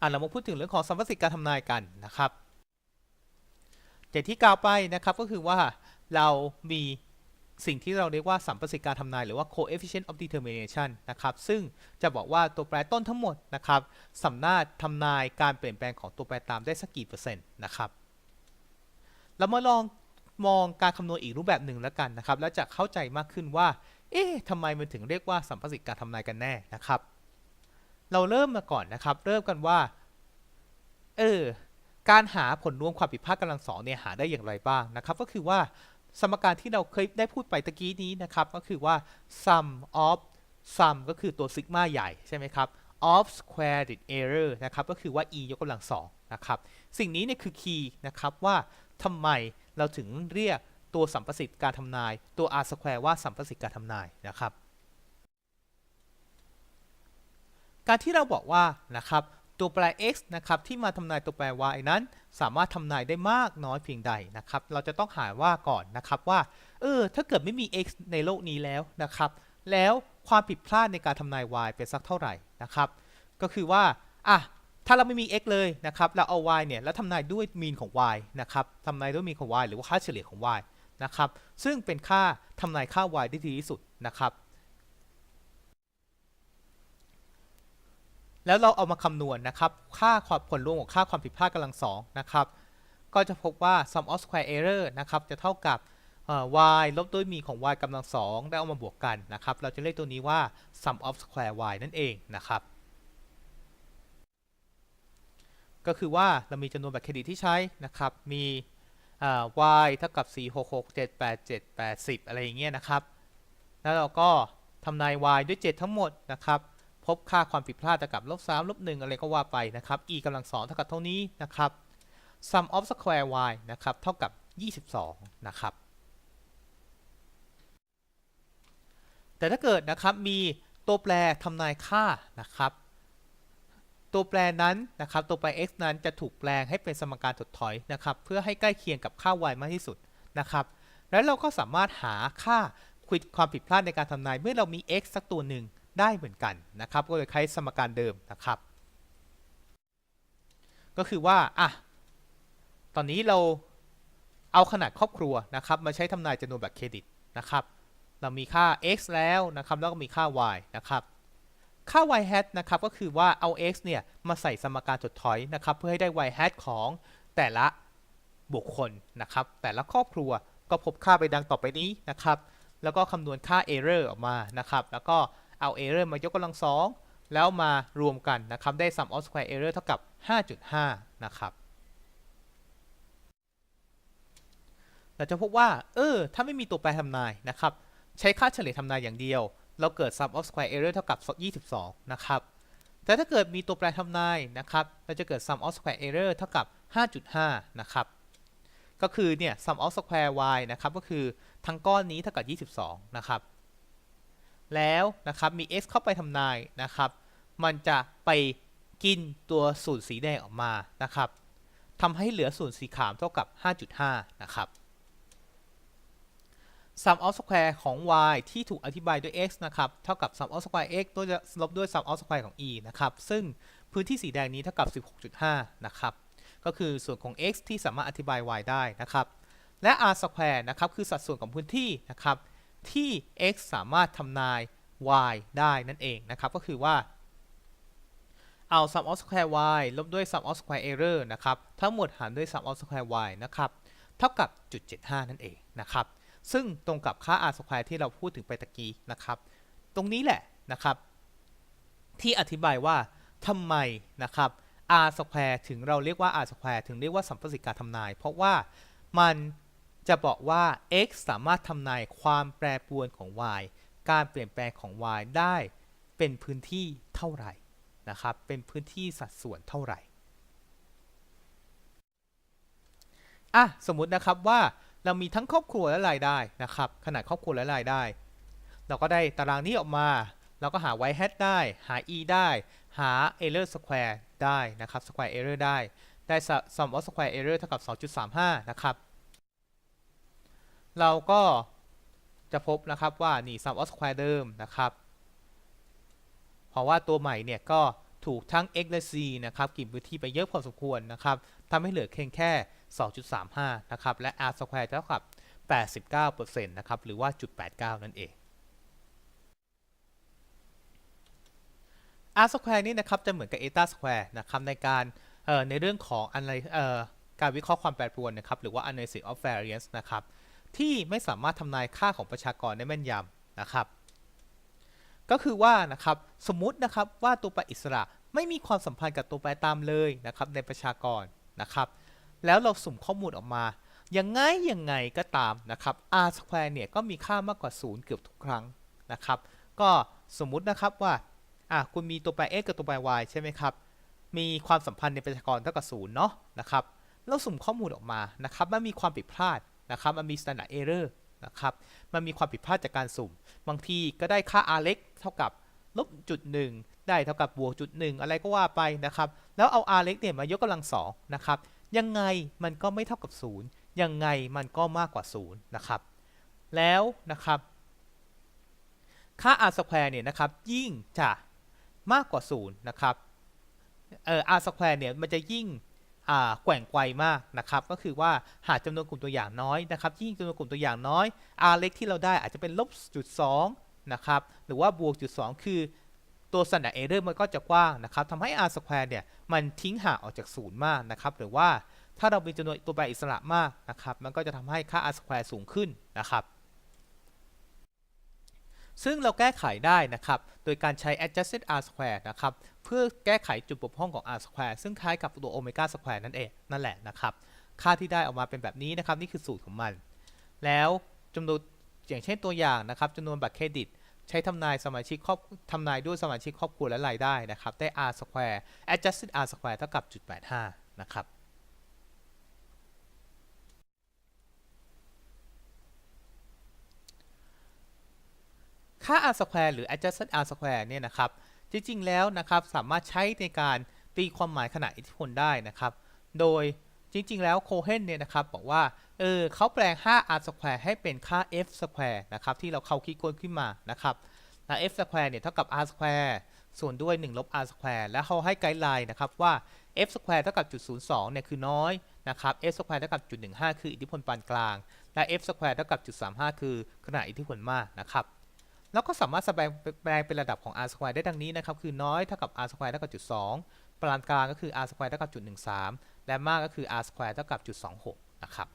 อะเรามาพูดถึงเรื่องของสัมประสิทธิ์การทำนายกันนะครับอย่ที่กล่าวไปนะครับก็คือว่าเรามีสิ่งที่เราเรียกว่าสัมประสิทธิ์การทำนายหรือว่า coefficient of determination นะครับ ซึ่งจะบอกว่าตัวแปรต้นทั้งหมดนะครับสามารถทำนายการเปลี่ยนแปลงของตัวแปรตามได้สักกี่เปอร์เซ็นต์นะครับเรามาลองมองการคำนวณอีกรูปแบบหนึ่งแล้วกันนะครับ แล้วจะเข้าใจมากขึ้นว่า เอ๊ะทำไมมันถึงเรียกว่าสัมประสิทธิ์การทำนายกันแน่นะครับ เราเริ่มมาก่อนนะครับ เริ่มกันว่า เออ การหาผลรวมความผิดพลาดกำลังสองเนี่ยหาได้อย่างไรบ้างนะครับ ก็คือว่าสมการที่เราเคยได้พูดไปตะกี้นี้นะครับ ก็คือว่า sum of sum ก็คือตัวซิกมาใหญ่ใช่ไหมครับ of squared error นะครับ ก็คือว่า e ยกกำลังสองนะครับ สิ่งนี้เนี่ยคือคีย์นะครับว่าทำไมเราถึงเรียกตัวสัมประสิทธิ์การทำนาย ตัว r square ว่าสัมประสิทธิ์การทำนายนะครับ การที่เราบอกว่านะครับตัวแปร x นะครับที่มาทำนายตัวแปร y นั้นสามารถทำนายได้มากน้อยเพียงใดนะครับเราจะต้องหาว่าก่อนนะครับว่าเออถ้าเกิดไม่มี x ในโลกนี้แล้วนะครับแล้วความผิดพลาดในการทำนาย y เป็นสักเท่าไหร่นะครับก็คือว่าอะถ้าเราไม่มี x เลยนะครับเราเอา y เนี่ยแล้วทำนายด้วยมีนของ y นะครับทำนายด้วยมีนของ y หรือว่าค่าเฉลี่ยของ y นะครับซึ่งเป็นค่าทำนายค่า y ได้ดีที่สุดนะครับ แล้วเราเอามาคำนวณนะครับ ค่าความผลรวมของค่าความผิดพลาดกำลังสองนะครับ ก็จะพบว่า sum of square error นะครับ จะเท่ากับ y ลบด้วยมีของ y กำลังสองได้เอามาบวกกันนะครับ เราจะเรียกตัวนี้ว่า sum of square y นั่นเองนะครับ ก็คือว่าเรามีจำนวนบัตรเครดิตที่ใช้นะครับ มี y เท่ากับ 4 6 6 7 8 7 8 10 อะไรอย่างเงี้ยนะครับ แล้วเราก็ทำนาย y ด้วย 7 ทั้งหมดนะครับ บค่าความผิดพลาดเท่ากับลบ3ลบ1อะไรก็ว่าไปนะครับ e กำลังสองเท่ากับเท่านี้นะครับ sum of square y นะครับเท่ากับ 22 นะครับ แต่ถ้าเกิดนะครับมีตัวแปรทำนายค่านะครับตัวแปรนั้นนะครับตัวแปร x นั้นจะถูกแปลงให้เป็นสมการถดถอยนะครับเพื่อให้ใกล้เคียงกับค่า y มากที่สุดนะครับ แล้วเราก็สามารถหาค่าความผิดพลาดในการทำนายเมื่อเรามี x สักตัวหนึ่ง ได้เหมือนกันนะครับ ก็เลยใช้สมการเดิมนะครับ ก็คือว่าอะตอนนี้เราเอาขนาดครอบครัวนะครับมาใช้ทำนายจำนวนแบบเครดิตนะครับ เรามีค่า x แล้วนะครับแล้วก็มีค่า y นะครับค่า y hat นะครับก็คือว่าเอา x เนี่ยมาใส่สมการถดถอยนะครับ เพื่อให้ได้ y hat ของแต่ละบุคคลนะครับ แต่ละครอบครัวก็พบค่าไปดังต่อไปนี้นะครับ แล้วก็คำนวณค่า error ออกมานะครับ แล้วก็ เอา error มายกกำลังสองแล้วมารวมกันนะครับ ได้ sum of square error เท่ากับ 5.5 นะครับเราจะพบว่า เออ ถ้าไม่มีตัวแปรทำนายนะครับ ใช้ค่าเฉลี่ยทำนายอย่างเดียว เราเกิด sum of square error เท่ากับ 22 นะครับ แต่ถ้าเกิดมีตัวแปรทำนายนะครับ เราจะเกิด sum of square error เท่ากับ 5.5 นะครับ ก็คือเนี่ย sum of square y นะครับ ก็คือทั้งก้อนนี้เท่ากับ 22 นะครับ แล้วนะครับมี x เข้าไปทำนายนะครับมันจะไปกินตัวส่วนสีแดงออกมานะครับทำให้เหลือส่วนสีขาวเท่ากับ 5.5 นะครับ sum of square ของ y ที่ถูกอธิบายด้วย x นะครับเท่ากับ sum of square x ตัวจะลบด้วย sum of square ของ e นะครับซึ่งพื้นที่สีแดงนี้เท่ากับ 16.5 นะครับก็คือส่วนของ x ที่สามารถอธิบาย y ได้นะครับและ r square นะครับคือสัดส่วนของพื้นที่นะครับ ที่ x สามารถทำนาย y ได้นั่นเองนะครับ ก็คือว่า เอา sum of square y ลบด้วย sum of square error นะครับ ทั้งหมดหารด้วย sum of square y นะครับ เท่ากับ0.75 นั่นเองนะครับ ซึ่งตรงกับค่า r square ที่เราพูดถึงไปตะกี้นะครับ ตรงนี้แหละนะครับ ที่อธิบายว่าทำไมนะครับ r square ถึงเราเรียกว่า r square ถึงเรียกว่าสัมประสิทธิ์การทำนาย เพราะว่ามัน จะบอกว่า x สามารถทำนายความแปรปรวนของ y การเปลี่ยนแปลงของ y ได้เป็นพื้นที่เท่าไหร่นะครับ เป็นพื้นที่สัดส่วนเท่าไหร่อะสมมุตินะครับว่าเรามีทั้งครอบครัวและรายได้นะครับ ขนาดครอบครัวและรายได้ เราก็ได้ตารางนี้ออกมา เราก็หา y hat ได้ หา e ได้ หา error square ได้นะครับ square error ได้ ได้ sum of square error เท่ากับ 2.35 นะครับ เราก็จะพบนะครับว่านี่ sum of square เดิมนะครับ เพราะว่าตัวใหม่เนี่ยก็ถูกทั้ง x และ c นะครับกินพื้นที่ไปเยอะพอสมควรนะครับทำให้เหลือเพียงแค่ 2.35 นะครับ และ r square เท่ากับ 89%นะครับ หรือว่าจุด89 นั่นเอง r square นี่นะครับ จะเหมือนกับ eta square นะครับในการในเรื่องของอะไรเอ่อการวิเคราะห์ความแปรปรวนนะครับ หรือว่า analysis of variance นะครับ ที่ไม่สามารถทำนายค่าของประชากรได้แม่นยำนะครับ ก็คือว่านะครับสมมตินะครับว่าตัวแปรอิสระไม่มีความสัมพันธ์กับตัวแปรตามเลยนะครับในประชากรนะครับ แล้วเราสุ่มข้อมูลออกมายังไงยังไงก็ตามนะครับ r square เนี่ยก็มีค่ามากกว่า 0 เกือบทุกครั้งนะครับ ก็สมมุตินะครับว่าอะคุณมีตัวแปร x กับตัวแปร y ใช่ไหมครับ มีความสัมพันธ์ในประชากรเท่ากับ0เนาะนะครับ เราสุ่มข้อมูลออกมานะครับมันมีความผิดพลาด นะครับมันมี standard error นะครับมันมีความผิดพลาดจากการสุ่ม บางทีก็ได้ค่า r เล็กเท่ากับลบจุดหนึ่งได้เท่ากับบวกจุดหนึ่งอะไรก็ว่าไปนะครับ แล้วเอา r เล็กเนี่ยมายกกำลังสองนะครับ ยังไงมันก็ไม่เท่ากับศูนย์ยังไงมันก็มากกว่าศูนย์นะครับ แล้วนะครับ ค่า r square เนี่ยนะครับ ยิ่งจะมากกว่าศูนย์นะครับ เอ่อ r square เนี่ยมันจะยิ่ง แกว่งไกวมากนะครับก็คือว่าหากจำนวนกลุ่มตัวอย่างน้อยนะครับยิ่งจำนวนกลุ่มตัวอย่างน้อย r เล็กที่เราได้อาจจะเป็นลบจุดสองนะครับหรือว่าบวกจุดสองคือตัว standard error มันก็จะกว้างนะครับทำให้ r square เนี่ยมันทิ้งห่างออกจากศูนย์มากนะครับหรือว่าถ้าเรามีจำนวนตัวแปรอิสระมากนะครับมันก็จะทำให้ค่า r square สูงขึ้นนะครับ ซึ่งเราแก้ไขได้นะครับ โดยการใช้ adjusted r square นะครับ เพื่อแก้ไขจุดบกพร่องของ r square ซึ่งคล้ายกับตัว omega square นั่นเอง นั่นแหละนะครับ ค่าที่ได้ออกมาเป็นแบบนี้นะครับ นี่คือสูตรของมัน แล้วจำนวนอย่างเช่นตัวอย่างนะครับจำนวนบัตรเครดิต ใช้ทำนายสมาชิกครอบทำนายด้วยสมาชิกครอบครัวและรายได้นะครับ ได้ r square adjusted r square เท่ากับ0.85นะครับ ค่า r square หรือ adjusted r square เนี่ยนะครับ จริงๆ แล้วนะครับสามารถใช้ในการตีความหมายขนาดอิทธิพลได้นะครับ โดยจริงๆ แล้วโคเฮนเนี่ยนะครับบอกว่าเออเขาแปลงค่า r square ให้เป็นค่า f square นะครับที่เราเขาคิดค้นขึ้นมานะครับและ f square เนี่ยเท่ากับ r square ส่วนด้วย1ลบ r square แล้วเขาให้ไกด์ไลน์นะครับว่า f square เท่ากับจุด02เนี่ยคือน้อยนะครับ f square เท่ากับจุด15คืออิทธิพลปานกลาง และ f square เท่ากับจุด35คือขนาดอิทธิพลมากนะครับ แล้วก็สามารถแสดงแปลงเป็นระดับของ r square ได้ดังนี้นะครับ คือน้อยเท่ากับ r square เท่ากับจุด2ปานกลางก็คือ r square เท่ากับจุด13และมากก็คือ r square เท่ากับจุด26นะครับ